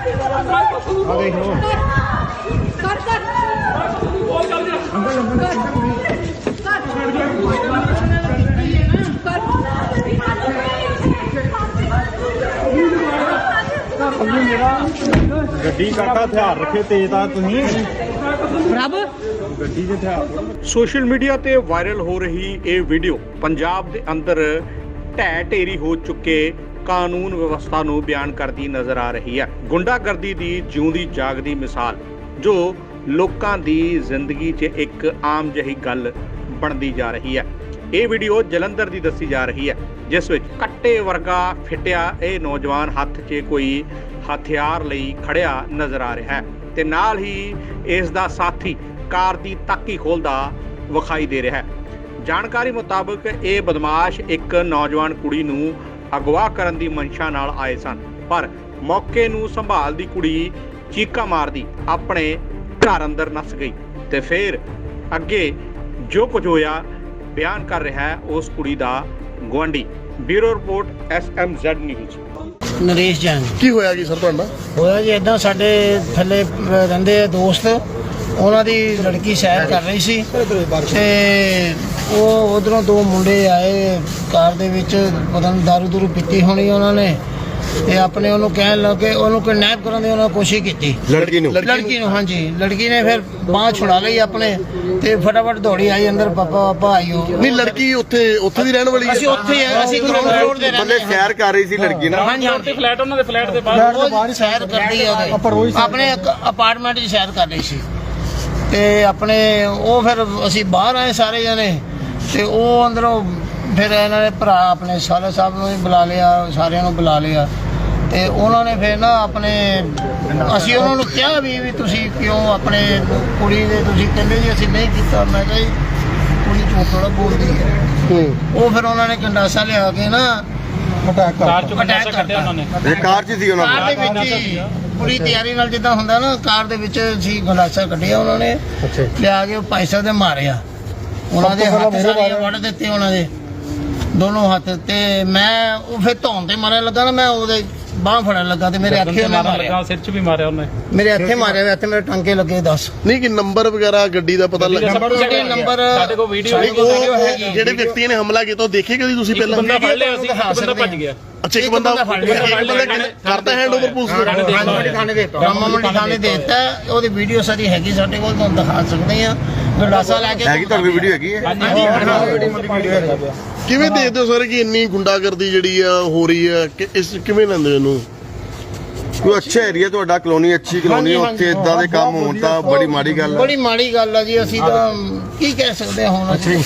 ਆ ਦੇਖ ਲਓ ਕਰ ਕਰ ਗੱਡੀ ਕਾਕਾ ਹਥਿਆਰ ਰੱਖੇ ਤੇਜ਼ ਤਾਂ ਤੁਸੀਂ। ਰੱਬ ਗੱਡੀ ਦੇ ਹਥਿਆਰ ਸੋਸ਼ਲ ਮੀਡੀਆ ਤੇ ਵਾਇਰਲ ਹੋ ਰਹੀ ਇਹ ਵੀਡੀਓ ਪੰਜਾਬ ਦੇ ਅੰਦਰ ਢਹਿ ਢੇਰੀ ਹੋ ਚੁੱਕੇ ਕਾਨੂੰਨ ਵਿਵਸਥਾ ਨੂੰ ਬਿਆਨ ਕਰਦੀ ਨਜ਼ਰ ਆ ਰਹੀ ਹੈ। ਗੁੰਡਾਗਰਦੀ ਦੀ ਜਿਉਂਦੀ ਜਾਗਦੀ ਮਿਸਾਲ, ਜੋ ਲੋਕਾਂ ਦੀ ਜ਼ਿੰਦਗੀ 'ਚ ਇੱਕ ਆਮ ਜਿਹੀ ਗੱਲ ਬਣਦੀ ਜਾ ਰਹੀ ਹੈ। ਇਹ ਵੀਡੀਓ ਜਲੰਧਰ ਦੀ ਦੱਸੀ ਜਾ ਰਹੀ ਹੈ, ਜਿਸ ਵਿੱਚ ਕੱਟੇ ਵਰਗਾ ਫਿੱਟਿਆ ਇਹ ਨੌਜਵਾਨ ਹੱਥ 'ਚ ਕੋਈ ਹਥਿਆਰ ਲਈ ਖੜਿਆ ਨਜ਼ਰ ਆ ਰਿਹਾ ਹੈ ਤੇ ਨਾਲ ਹੀ ਇਸ ਦਾ ਸਾਥੀ ਕਾਰ ਦੀ ਤਾਕੀ ਖੋਲਦਾ ਵਿਖਾਈ ਦੇ ਰਿਹਾ ਹੈ। ਜਾਣਕਾਰੀ ਮੁਤਾਬਕ ਇਹ ਬਦਮਾਸ਼ ਇੱਕ ਨੌਜਵਾਨ ਕੁੜੀ ਨੂੰ ਅਗਵਾ ਕਰਨ ਦੀ ਮਨਸ਼ਾ ਨਾਲ ਆਏ ਸਨ ਪਰ ਮੌਕੇ ਨੂੰ ਸੰਭਾਲਦੀ ਕੁੜੀ ਚੀਕਾ ਮਾਰਦੀ ਆਪਣੇ ਘਰ ਅੰਦਰ ਨਸ ਗਈ ਤੇ ਫਿਰ ਅੱਗੇ ਜੋ ਕੁਝ ਹੋਇਆ ਬਿਆਨ ਕਰ ਰਿਹਾ ਹੈ ਉਸ ਕੁੜੀ ਦਾ ਗਵਾਂਢੀ bureau report SMZ news. Naresh Jain. ਕੀ ਹੋਇਆ ਕੀ ਸਰ ਤੁਹਾਡਾ? ਹੋਇਆ ਜੀ ਇਦਾਂ ਸਾਡੇ ਥੱਲੇ ਰਹਿੰਦੇ ਆ ਦੋਸਤ। ਉਹਨਾਂ ਦੀ ਲੜਕੀ ਸੈਰ ਕਰ ਰਹੀ ਸੀ ਤੇ ਉਹ ਉਧਰੋਂ ਦੋ ਮੁੰਡੇ ਆਏ ਕਾਰ ਦੇ ਵਿੱਚ ਪਤਾ ਨਹੀਂ ਦਾਰੂ ਦੂਰੂ ਪੀਤੀ ਹੋਣੀ ਉਹਨਾਂ ਨੇ ਤੇ ਆਪਣੇ ਉਹਨੂੰ ਕਹਿਣ ਲੱਗੇ ਉਹਨੂੰ ਕਿਡਨੈਪ ਕਰਨ ਦੀ ਉਹਨਾਂ ਨੇ ਕੋਸ਼ਿਸ਼ ਕੀਤੀ। ਲੜਕੀ ਨੂੰ? ਲੜਕੀ ਨੂੰ। ਹਾਂਜੀ। ਲੜਕੀ ਨੇ ਫਿਰ ਬਾਂਹ ਛੁਡਾ ਲਈ ਆਪਣੇ ਤੇ ਫਟਾਫਟ ਦੌੜੀ ਆਈ ਅੰਦਰ ਪਾਪਾ ਪਾਪਾ ਆਇਓ ਨਹੀਂ ਲੜਕੀ ਉੱਥੇ ਉੱਥੇ ਦੀ ਰਹਿਣ ਵਾਲੀ ਹੈ? ਅਸੀਂ ਉੱਥੇ ਹੀ ਆ ਅਸੀਂ ਗਰਾਊਂਡ ਫਲੋਰ ਦੇ ਰਹਿੰਦੇ ਮਤਲਬ ਸੈਰ ਕਰ ਰਹੀ ਸੀ ਲੜਕੀ ਨਾ। ਹਾਂਜੀ ਹਾਂਜੀ। ਫਲੈਟ ਉਹਨਾਂ ਦੇ ਫਲੈਟ ਦੇ ਬਾਹਰ। ਸੈਰ ਕਰਦੀ ਆ ਉਹਦੇ ਆਪਣੇ ਅਪਾਰਟਮੈਂਟ 'ਚ ਸੈਰ ਕਰ ਰਹੀ ਸੀ। ਤੇ ਆਪਣੇ ਉਹ ਫਿਰ ਅਸੀਂ ਬਾਹਰ ਆਏ ਸਾਰੇ ਜਣੇ ਤੇ ਉਹ ਅੰਦਰੋਂ ਫਿਰ ਇਹਨਾਂ ਨੇ ਭਰਾ ਆਪਣੇ ਸਾਲੇ ਸਾਹਿਬ ਨੂੰ ਵੀ ਬੁਲਾ ਲਿਆ ਸਾਰਿਆਂ ਨੂੰ ਬੁਲਾ ਲਿਆ। ਤੇ ਉਹਨਾਂ ਨੇ ਫਿਰ ਨਾ ਆਪਣੇ ਅਸੀਂ ਉਹਨਾਂ ਨੂੰ ਕਿਹਾ ਵੀ ਵੀ ਤੁਸੀਂ ਕਿਉਂ ਆਪਣੇ ਕੁੜੀ ਦੇ ਤੁਸੀਂ ਕਹਿੰਦੇ ਜੀ ਅਸੀਂ ਨਹੀਂ ਕੀਤਾ। ਮੈਂ ਕਿਹਾ ਜੀ ਕੁੜੀ ਝੂਠ ਥੋੜਾ ਬੋਲਦੀ ਹੈ। ਹੂੰ। ਉਹ ਫਿਰ ਉਹਨਾਂ ਨੇ ਕੰਡਾਸਾ ਲਿਆ ਕੇ ਨਾ ਕਾਰ ਚੋਂ ਕੱਢਿਆ ਉਹਨਾਂ ਨੇ। ਇਹ ਕਾਰ 'ਚ ਸੀ ਉਹਨਾਂ ਕਾਰ ਦੇ ਵਿੱਚ ਹੀ ਪੂਰੀ ਤਿਆਰੀ ਨਾਲ ਜਿੱਦਾਂ ਹੁੰਦਾ ਨਾ ਕਾਰ ਦੇ ਵਿੱਚ ਸੀ ਗਲਾਸਾ ਕੱਢਿਆ ਉਹਨਾਂ ਨੇ ਲਿਆ ਕੇ ਉਹ ਸਾਹਿਬ ਦੇ ਮਾਰਿਆ। ਉਹਨਾਂ ਦੇ ਹੱਥ ਸਾਰੇ ਦਿੱਤੇ ਉਹਨਾਂ ਦੇ। ਦੋਨੋਂ ਹੱਥ ਤੇ ਮੈਂ ਉਹ ਫਿਰ ਧੌਣ ਤੇ ਮਾਰਨ ਲੱਗਾ ਨਾ ਮੈਂ ਉਹਦੇ ਬਾਹ ਫੜਨ ਲੱਗਾ ਤੇ ਮੇਰੇ ਅੱਖੇ ਉਹਨੇ ਮਾਰਨ ਮਾਰਿਆ। ਲੱਗਾ ਸਿਰ 'ਚ ਵੀ ਮਾਰਿਆ ਉਹਨੇ। ਮੇਰੇ ਹੱਥੇ ਮਾਰਿਆ ਹੋਇਆ, ਇੱਥੇ ਮੇਰੇ ਟਾਂਕੇ ਲੱਗੇ 10 ਨਹੀਂ ਕਿ ਨੰਬਰ ਵਗੈਰਾ ਗੱਡੀ ਦਾ ਪਤਾ ਲੱਗਾ। ਨੰਬਰ ਸਾਡੇ ਕੋਲ ਵੀਡੀਓ ਉਹ ਹੈਗੀ। ਜਿਹੜੇ ਵਿਅਕਤੀ ਨੇ ਹਮਲਾ ਕੀਤਾ ਉਹ ਦੇਖੇ ਕਦੀ ਤੁਸੀਂ ਪਹਿਲਾਂ? ਬੰਦਾ ਫੜ ਲਿਆ ਸੀ ਇੱਕ ਬੰਦਾ ਭੱਜ ਗਿਆ। ਅੱਛਾ ਇੱਕ ਬੰਦਾ ਬੰਦਾ ਫੜ ਲਿਆ। ਇੱਕ ਬੰਦਾ ਕਰਤਾ ਹੈਂਡਓਵਰ ਪੁਲਿਸ ਨੂੰ? ਥਾਣੇ ਦੇ ਰਾਮਾ ਮੰਡੀ ਥਾਣੇ ਦੇ ਦਿੱਤਾ। ਰਾਮਾ ਮੰਡੀ ਥਾਣੇ ਦੇ ਦਿੱਤਾ। ਉਹਦੀ ਵੀਡੀਓ ਸਾਰੀ ਹੈਗੀ ਸਾਡੇ ਕੋਲ ਤੁਹਾਨੂੰ ਦਿਖਾ ਸਕਦੇ ਆ ਗੰਡਾਸਾ ਲੈ ਕੇ ਹੈਗੀ ਤੁਹਾਡੀ ਵੀਡੀਓ ਹੈਗੀ ਹੈ? ਕਿਵੇਂ ਦੇਖਦੇ ਹੋ ਸਰ ਕਿ ਇੰਨੀ ਗੁੰਡਾਗਰਦੀ ਜਿਹੜੀ ਆ ਹੋ ਰਹੀ ਹੈ ਕਿ ਇਸ ਕਿਵੇਂ ਲੈਂਦੇ ਹੋ ਇਹਨੂੰ? ਕੋਈ ਅੱਛਾ ਏਰੀਆ ਤੁਹਾਡਾ ਕਲੋਨੀ ਅੱਛੀ ਕਲੋਨੀ ਉੱਥੇ ਇਦਾਂ ਦੇ ਕੰਮ ਹੋਣ ਤਾਂ ਬੜੀ ਮਾੜੀ ਗੱਲ ਹੈ ਬੜੀ ਮਾੜੀ ਗੱਲ ਆ ਜੀ ਅਸੀਂ ਤਾਂ ਕੀ ਕਹਿ ਸਕਦੇ ਹਾਂ ਹੁਣ? ਅਸੀਂ